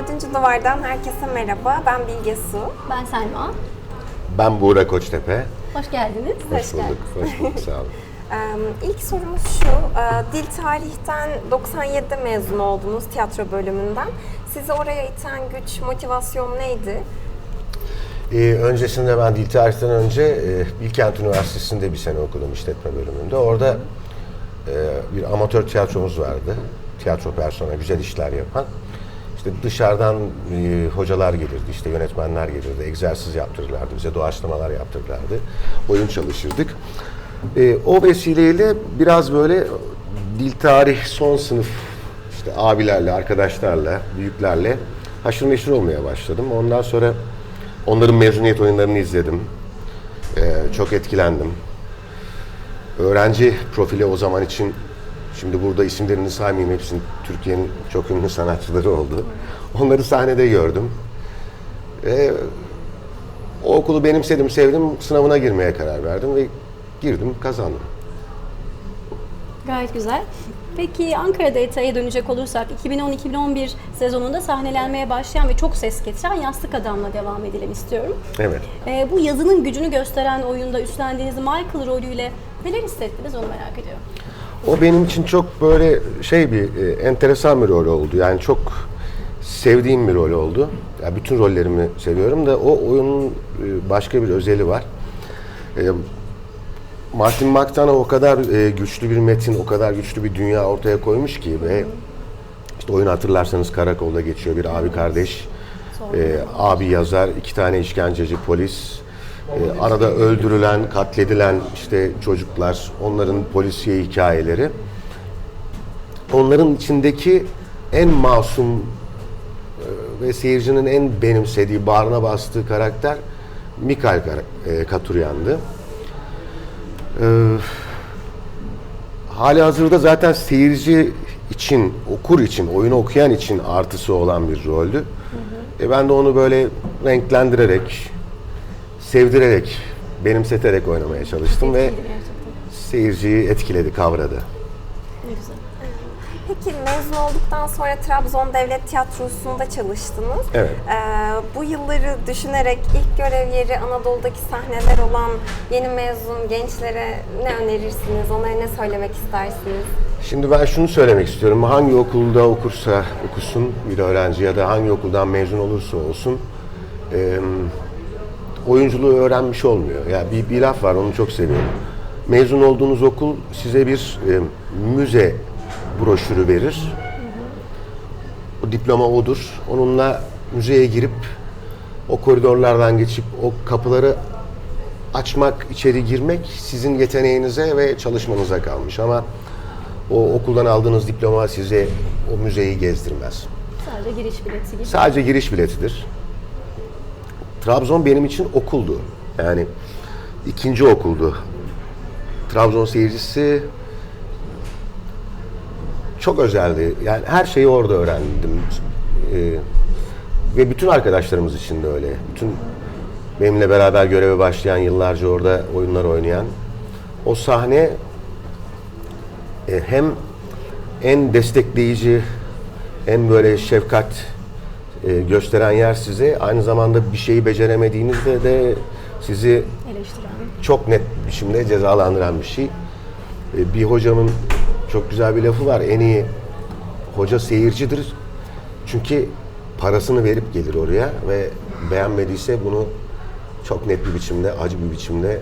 Dördüncü Duvar'dan herkese merhaba. Ben Bilge Su. Ben Selma. Ben Buğra Koçtepe. Hoş geldiniz. Hoş bulduk. Hoş bulduk. Sağ olun. İlk sorumuz şu. Dil tarihten 97'de mezun oldunuz tiyatro bölümünden. Sizi oraya iten güç, motivasyon neydi? Ee, öncesinde ben dil tarihten önce e, Bilkent Üniversitesi'nde bir sene okudum işletme bölümünde. Orada e, bir amatör tiyatromuz vardı. Tiyatro personeli, güzel işler yapan. İşte dışarıdan e, hocalar gelirdi, işte yönetmenler gelirdi, egzersiz yaptırırlardı, bize doğaçlamalar yaptırırlardı. Oyun çalışırdık. E, o vesileyle biraz böyle dil tarih son sınıf işte abilerle, arkadaşlarla, büyüklerle haşır neşir olmaya başladım. Ondan sonra onların mezuniyet oyunlarını izledim. Ee, çok etkilendim. Öğrenci profili o zaman için, şimdi burada isimlerini saymayayım hepsinin Türkiye'nin çok ünlü sanatçıları oldu. Onları sahnede gördüm. Ee, o okulu benimsedim, sevdim. Sınavına girmeye karar verdim ve girdim, kazandım. Gayet güzel. Peki Ankara'da ETA'ya dönecek olursak 2010-2011 sezonunda sahnelenmeye başlayan ve çok ses getiren Yastık Adam'la devam edelim istiyorum. Evet. Ee, bu yazının gücünü gösteren oyunda üstlendiğiniz Michael rolüyle neler hissettiniz onu merak ediyorum. O benim için çok böyle şey bir e, enteresan bir rol oldu. Yani çok sevdiğim bir rol oldu. Ya bütün rollerimi seviyorum da o oyunun e, başka bir özeli var. E, Martin McDonagh o kadar e, güçlü bir metin, o kadar güçlü bir dünya ortaya koymuş ki ve işte oyunu hatırlarsanız karakolda geçiyor bir abi kardeş. E, abi yazar, iki tane işkenceci polis, e, arada öldürülen, katledilen işte çocuklar, onların polisiye hikayeleri. Onların içindeki en masum e, ve seyircinin en benimsediği, bağrına bastığı karakter Mikael kar- e, Katuryan'dı. Ee, hali hazırda zaten seyirci için, okur için, oyunu okuyan için artısı olan bir roldü. E ben de onu böyle renklendirerek, sevdirerek, benimseterek oynamaya çalıştım ve seyirciyi etkiledi, kavradı. Ne güzel. Peki mezun olduktan sonra Trabzon Devlet Tiyatrosu'nda çalıştınız. Evet. Ee, bu yılları düşünerek ilk görev yeri Anadolu'daki sahneler olan yeni mezun gençlere ne önerirsiniz? Onlara ne söylemek istersiniz? Şimdi ben şunu söylemek istiyorum. Hangi okulda okursa okusun bir öğrenci ya da hangi okuldan mezun olursa olsun oyunculuğu öğrenmiş olmuyor. Ya bir, bir laf var onu çok seviyorum. Mezun olduğunuz okul size bir e, müze broşürü verir. O diploma odur. Onunla müzeye girip o koridorlardan geçip o kapıları açmak, içeri girmek sizin yeteneğinize ve çalışmanıza kalmış ama o okuldan aldığınız diploma size o müzeyi gezdirmez. Sadece giriş bileti gibi. Sadece giriş biletidir. Trabzon benim için okuldu. Yani ikinci okuldu. Trabzon seyircisi çok özeldi. Yani her şeyi orada öğrendim. Ee, ve bütün arkadaşlarımız için de öyle. Bütün benimle beraber göreve başlayan, yıllarca orada oyunlar oynayan. O sahne e, hem en destekleyici, en böyle şefkat e, gösteren yer size. Aynı zamanda bir şeyi beceremediğinizde de sizi Eleştiren. çok net biçimde cezalandıran bir şey. E, Bir hocamın çok güzel bir lafı var. En iyi hoca seyircidir. Çünkü parasını verip gelir oraya ve beğenmediyse bunu çok net bir biçimde, acı bir biçimde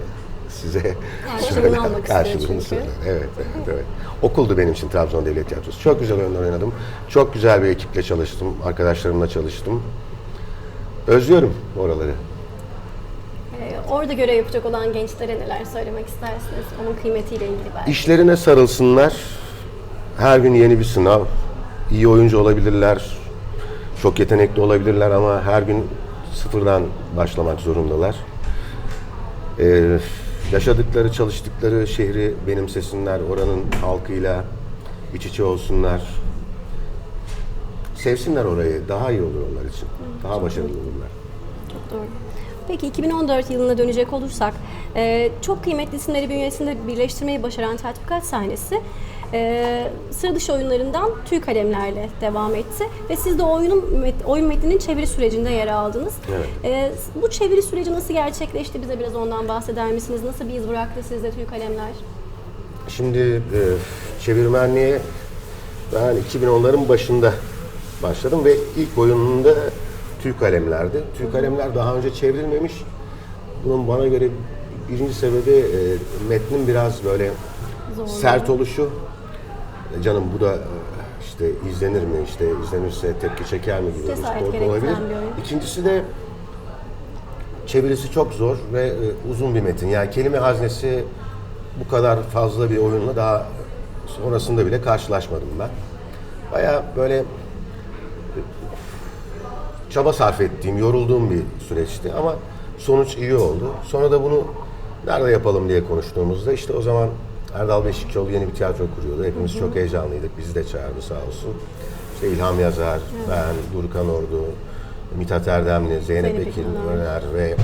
size Karşılığını almak Karşılığını söyler. Evet, evet, evet. Okuldu benim için Trabzon Devlet Tiyatrosu. Çok güzel oyunlar oynadım. Çok güzel bir ekiple çalıştım. Arkadaşlarımla çalıştım. Özlüyorum oraları. Ee, orada görev yapacak olan gençlere neler söylemek istersiniz? Onun kıymetiyle ilgili belki. İşlerine sarılsınlar. Her gün yeni bir sınav. İyi oyuncu olabilirler. Çok yetenekli olabilirler ama her gün sıfırdan başlamak zorundalar. Ee, yaşadıkları, çalıştıkları şehri benimsesinler. Oranın halkıyla iç içe olsunlar. Sevsinler orayı. Daha iyi olur onlar için. Daha başarılı olurlar. Çok doğru. Peki 2014 yılına dönecek olursak, çok kıymetli isimleri bünyesinde birleştirmeyi başaran tatbikat sahnesi e, sıra dışı oyunlarından tüy kalemlerle devam etti. Ve siz de oyunun oyun metninin çeviri sürecinde yer aldınız. Evet. E, bu çeviri süreci nasıl gerçekleşti? Bize biraz ondan bahseder misiniz? Nasıl bir iz bıraktı sizde tüy kalemler? Şimdi e, çevirmenliğe ben 2010'ların başında başladım ve ilk oyununda tüy kalemlerdi. Tüy kalemler daha önce çevrilmemiş. Bunun bana göre birinci sebebi e, metnin biraz böyle Zorlu. sert oluşu. E, canım bu da e, işte izlenir mi, işte izlenirse tepki çeker mi gibi bir korku olabilir. İkincisi de çevirisi çok zor ve e, uzun bir metin. Yani kelime haznesi bu kadar fazla bir oyunla daha sonrasında bile karşılaşmadım ben. Baya böyle e, çaba sarf ettiğim, yorulduğum bir süreçti ama sonuç iyi oldu. Sonra da bunu nerede yapalım diye konuştuğumuzda işte o zaman Erdal Beşikçioğlu yeni bir tiyatro kuruyordu. Hepimiz çok heyecanlıydık. Bizi de çağırdı sağ olsun. İşte İlham Yazar, ben, Durkan Ordu, Mithat Erdemli, Zeynep, Zeynep Ekin Öner. Ve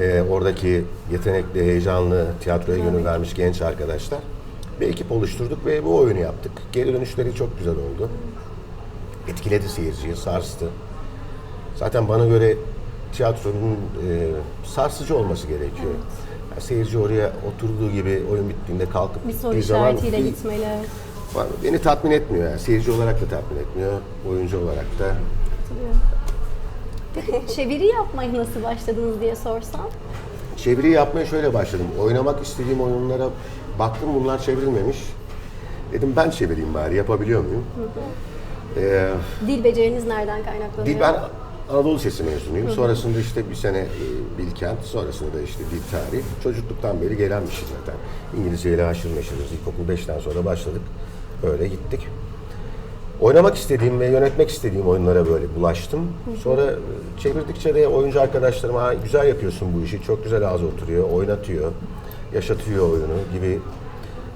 e, oradaki yetenekli, heyecanlı, tiyatroya gönül vermiş genç arkadaşlar. Bir ekip oluşturduk ve bu oyunu yaptık. Geri dönüşleri çok güzel oldu. Etkiledi seyirciyi, sarstı. Zaten bana göre tiyatronun e, sarsıcı olması gerekiyor. Yani seyirci oraya oturduğu gibi oyun bittiğinde kalkıp Bir soru işaretiyle gitmeli. beni tatmin etmiyor. Yani. Seyirci olarak da tatmin etmiyor, oyuncu olarak da. Peki çeviri yapmaya nasıl başladınız diye sorsam? Çeviri yapmaya şöyle başladım. Oynamak istediğim oyunlara baktım bunlar çevrilmemiş. Dedim ben çevireyim bari yapabiliyor muyum? Ee, Dil beceriniz nereden kaynaklanıyor? dil ben Anadolu Lisesi mezunuyum. Sonrasında işte bir sene e, Bilkent, sonrasında da işte dil tarihi. Çocukluktan beri gelen bir şey zaten. İngilizce ile haşır neşiriz. İlkokul 5'ten sonra başladık. Öyle gittik. Oynamak istediğim ve yönetmek istediğim oyunlara böyle bulaştım. Sonra e, çevirdikçe de oyuncu arkadaşlarım "Ha, güzel yapıyorsun bu işi, çok güzel ağza oturuyor, oynatıyor, yaşatıyor oyunu gibi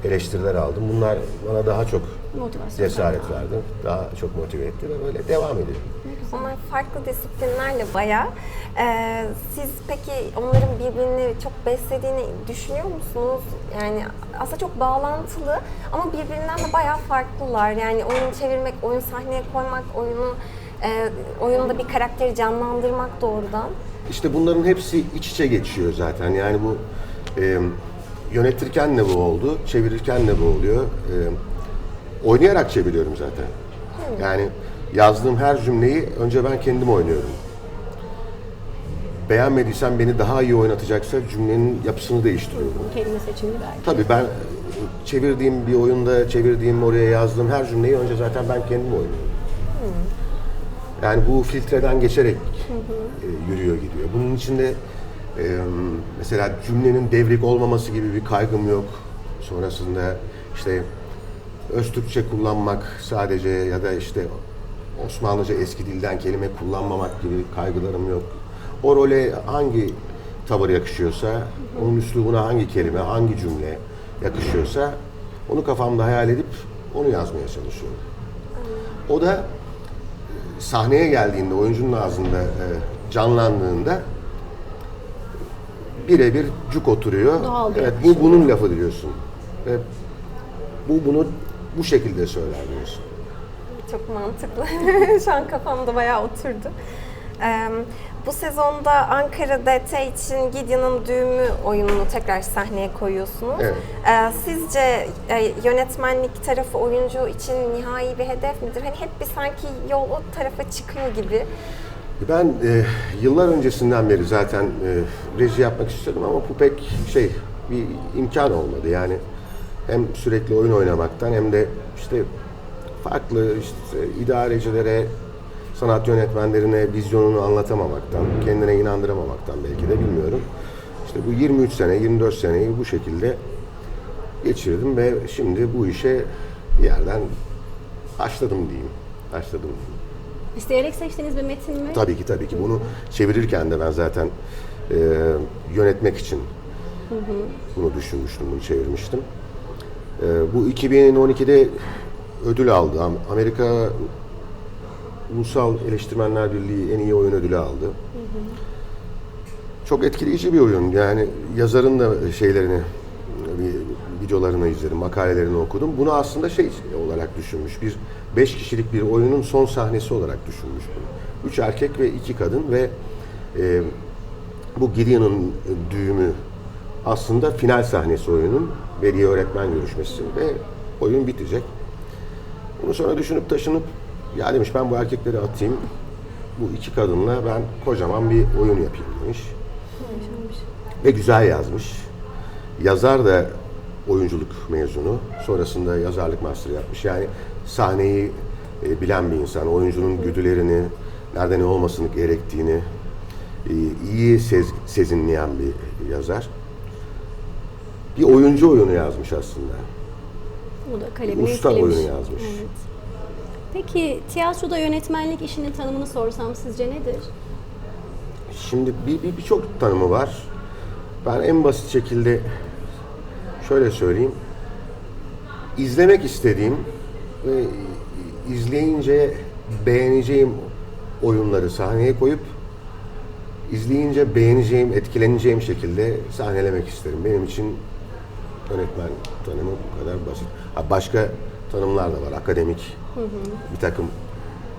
eleştiriler aldım. Bunlar bana daha çok Motivasyon. cesaret verdi, daha çok motive etti ve böyle devam ediyor. Onlar farklı disiplinlerle bayağı. Ee, siz peki onların birbirini çok beslediğini düşünüyor musunuz? Yani aslında çok bağlantılı ama birbirinden de bayağı farklılar. Yani oyun çevirmek, oyun sahneye koymak, oyunu e, oyunda bir karakteri canlandırmak doğrudan. İşte bunların hepsi iç içe geçiyor zaten. Yani bu e, yönetirken de bu oldu, çevirirken de bu oluyor. E, oynayarak çeviriyorum zaten. Yani yazdığım her cümleyi önce ben kendim oynuyorum. Beğenmediysem beni daha iyi oynatacaksa cümlenin yapısını değiştiriyorum. Kelime seçimi belki. Tabii ben çevirdiğim bir oyunda, çevirdiğim oraya yazdığım her cümleyi önce zaten ben kendim oynuyorum. Yani bu filtreden geçerek e, yürüyor gidiyor. Bunun içinde e, mesela cümlenin devrik olmaması gibi bir kaygım yok. Sonrasında işte öz Türkçe kullanmak sadece ya da işte Osmanlıca eski dilden kelime kullanmamak gibi kaygılarım yok. O role hangi tavır yakışıyorsa, onun üslubuna hangi kelime, hangi cümle yakışıyorsa onu kafamda hayal edip onu yazmaya çalışıyorum. O da sahneye geldiğinde, oyuncunun ağzında e, canlandığında birebir cuk oturuyor. Doğal evet, bu bunun lafı diyorsun. Ve bu bunu bu şekilde söyler diyorsun. Çok mantıklı. Şu an kafamda bayağı oturdu. Ee, bu sezonda Ankara DT için Gideon'ın Düğümü oyununu tekrar sahneye koyuyorsunuz. Evet. Ee, sizce e, yönetmenlik tarafı oyuncu için nihai bir hedef midir? Hani hep bir sanki yol o tarafa çıkıyor gibi. Ben e, yıllar öncesinden beri zaten e, reji yapmak istiyordum ama bu pek şey bir imkan olmadı. Yani hem sürekli oyun oynamaktan hem de işte farklı işte idarecilere, sanat yönetmenlerine vizyonunu anlatamamaktan, kendine inandıramamaktan belki de bilmiyorum. İşte bu 23 sene, 24 seneyi bu şekilde geçirdim ve şimdi bu işe bir yerden başladım diyeyim. Başladım. İsteyerek seçtiğiniz bir metin mi? Tabii ki tabii ki. Bunu çevirirken de ben zaten e, yönetmek için bunu düşünmüştüm, bunu çevirmiştim. E, bu 2012'de ödül aldı. Am- Amerika Ulusal Eleştirmenler Birliği en iyi oyun ödülü aldı. Çok etkileyici bir oyun. Yani yazarın da şeylerini, videolarını izledim, makalelerini okudum. Bunu aslında şey olarak düşünmüş. Bir beş kişilik bir oyunun son sahnesi olarak düşünmüş bunu. Üç erkek ve iki kadın ve e, bu Gideon'un düğümü aslında final sahnesi oyunun veli öğretmen görüşmesi ve oyun bitecek. Bunu sonra düşünüp taşınıp ya demiş ben bu erkekleri atayım. Bu iki kadınla ben kocaman bir oyun yapayım demiş. Ve güzel yazmış. Yazar da oyunculuk mezunu. Sonrasında yazarlık master yapmış. Yani sahneyi e, bilen bir insan. Oyuncunun güdülerini, nerede ne olmasını gerektiğini e, iyi sez, sezinleyen bir yazar. Bir oyuncu oyunu yazmış aslında. O da kalemini Usta etkilemiş. yazmış. Evet. Peki tiyatroda yönetmenlik işinin tanımını sorsam sizce nedir? Şimdi bir bir- birçok tanımı var. Ben en basit şekilde şöyle söyleyeyim. İzlemek istediğim ve izleyince beğeneceğim oyunları sahneye koyup izleyince beğeneceğim, etkileneceğim şekilde sahnelemek isterim. Benim için yönetmen tanımı bu kadar basit. Başka tanımlar da var. Akademik bir takım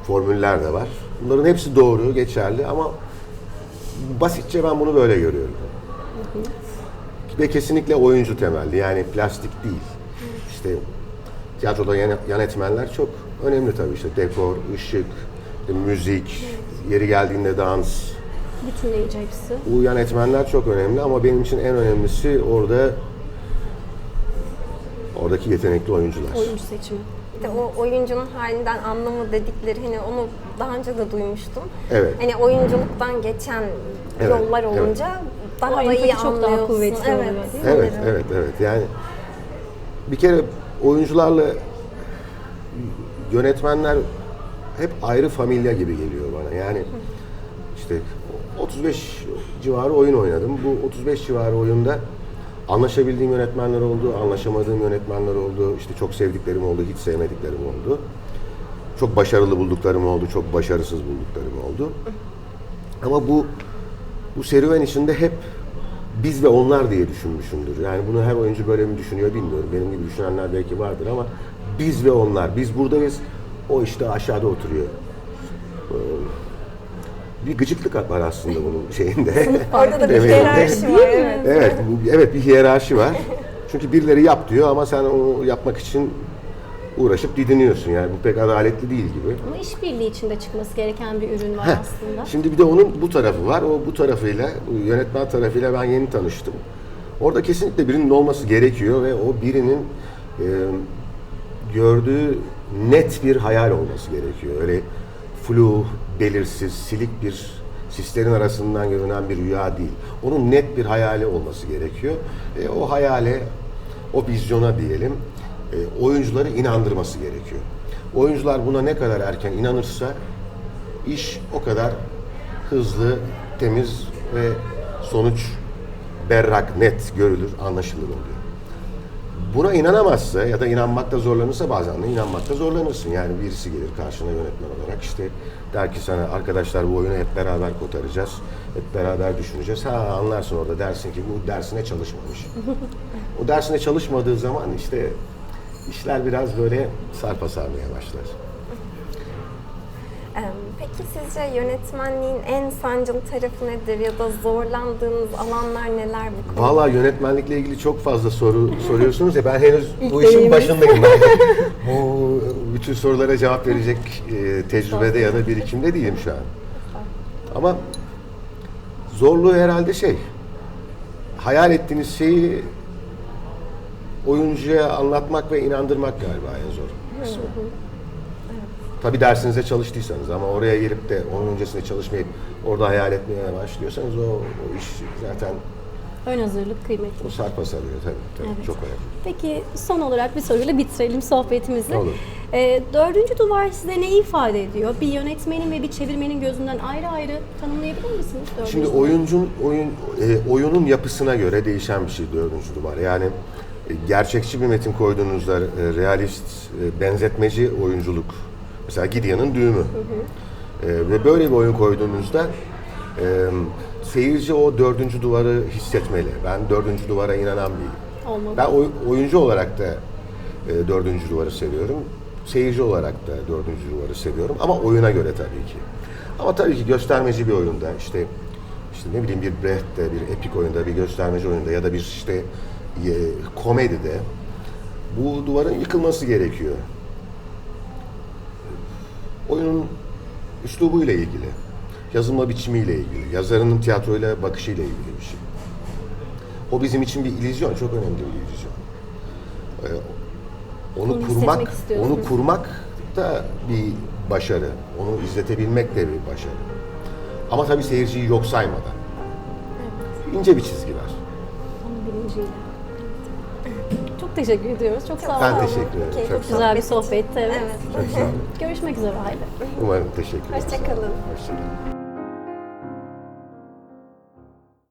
formüller de var. Bunların hepsi doğru, geçerli ama basitçe ben bunu böyle görüyorum. Ve kesinlikle oyuncu temelli yani plastik değil. İşte tiyatroda yan, yan etmenler çok önemli tabii işte dekor, ışık, müzik, yeri geldiğinde dans. Bütünleyici hepsi. Bu yan etmenler çok önemli ama benim için en önemlisi orada oradaki yetenekli oyuncular. Oyuncu seçimi. Bir de o oyuncunun halinden anlamı dedikleri hani onu daha önce de duymuştum. Evet. Hani oyunculuktan geçen Evet, yollar evet. olunca daha O da iyi empati çok daha anlıyorsun. kuvvetli evet. oluyor? Evet, sanırım. evet, evet. Yani bir kere oyuncularla yönetmenler hep ayrı familya gibi geliyor bana. Yani işte 35 civarı oyun oynadım. Bu 35 civarı oyunda anlaşabildiğim yönetmenler oldu, anlaşamadığım yönetmenler oldu. İşte çok sevdiklerim oldu, hiç sevmediklerim oldu. Çok başarılı bulduklarım oldu, çok başarısız bulduklarım oldu. Ama bu bu serüven içinde hep biz ve onlar diye düşünmüşümdür. Yani bunu her oyuncu böyle mi düşünüyor bilmiyorum. Benim gibi düşünenler belki vardır ama biz ve onlar. Biz buradayız. O işte aşağıda oturuyor. Bir gıcıklık var aslında bunun şeyinde. Orada da bir hiyerarşi var. Evet. Evet, bu- evet bir hiyerarşi var. Çünkü birileri yap diyor ama sen onu yapmak için uğraşıp didiniyorsun. Yani bu pek adaletli değil gibi. Ama işbirliği içinde çıkması gereken bir ürün var Heh, aslında. Şimdi bir de onun bu tarafı var. O bu tarafıyla, yönetmen tarafıyla ben yeni tanıştım. Orada kesinlikle birinin olması gerekiyor ve o birinin e, gördüğü net bir hayal olması gerekiyor. Öyle flu, belirsiz, silik bir sislerin arasından görünen bir rüya değil. Onun net bir hayali olması gerekiyor. E, o hayale, o vizyona diyelim, e, oyuncuları inandırması gerekiyor. Oyuncular buna ne kadar erken inanırsa iş o kadar hızlı, temiz ve sonuç berrak, net görülür, anlaşılır oluyor. Buna inanamazsa ya da inanmakta zorlanırsa bazen de inanmakta zorlanırsın. Yani birisi gelir karşına yönetmen olarak işte der ki sana arkadaşlar bu oyunu hep beraber kotaracağız. Hep beraber düşüneceğiz. Ha anlarsın orada dersin ki bu dersine çalışmamış. o dersine çalışmadığı zaman işte işler biraz böyle sarpa sarmaya başlar. Ee, Peki sizce yönetmenliğin en sancılı tarafı nedir ya da zorlandığınız alanlar neler bu konuda? Valla yönetmenlikle ilgili çok fazla soru soruyorsunuz ya ben henüz bu İlk işin deneyiminiz. başındayım. Ben. bu bütün sorulara cevap verecek e, tecrübede ya da birikimde değilim şu an. Ama zorluğu herhalde şey, hayal ettiğiniz şeyi oyuncuya anlatmak ve inandırmak galiba en zor. kısmı. Tabii dersinize çalıştıysanız ama oraya gelip de onun öncesinde çalışmayıp orada hayal etmeye başlıyorsanız o, o iş zaten Ön hazırlık kıymetli. o sarpa sarıyor tabii. tabii Evet. Çok önemli. Peki son olarak bir soruyla bitirelim sohbetimizi. Olur. Ee, dördüncü duvar size ne ifade ediyor? Bir yönetmenin ve bir çevirmenin gözünden ayrı ayrı tanımlayabilir misiniz? Dördüncü Şimdi oyuncun oyun e, oyunun yapısına göre değişen bir şey dördüncü duvar. Yani e, gerçekçi bir metin koyduğunuzda e, realist, e, benzetmeci oyunculuk. Mesela Gideon'ın düğümü. E, ve böyle bir oyun koyduğunuzda e, seyirci o dördüncü duvarı hissetmeli. Ben dördüncü duvara inanan bir Olmalı. Ben oy- oyuncu olarak da e, dördüncü duvarı seviyorum. Seyirci olarak da dördüncü duvarı seviyorum. Ama oyuna göre tabii ki. Ama tabii ki göstermeci bir oyunda işte işte ne bileyim bir Brecht'te, bir epik oyunda, bir göstermeci oyunda ya da bir işte e, komedide bu duvarın yıkılması gerekiyor. Oyunun üslubuyla ilgili, yazılma biçimiyle ilgili, yazarının tiyatroyla bakışıyla ilgili bir şey. O bizim için bir illüzyon, çok önemli bir illüzyon. Ee, onu Onu kurmak, onu kurmak da bir başarı. Onu izletebilmek de bir başarı. Ama tabii seyirciyi yok saymadan. İnce bir çizgi var. Onun bilinciyle. Teşekkür ediyoruz. Çok sağ olun. Ben teşekkür ederim. Keyifli Çok bir sağ olun. Güzel bir sohbetti. Evet. Evet. Çok sağ olun. Görüşmek üzere Haydi. Umarım teşekkür ederim. Hoşça kalın. Hoşça kalın.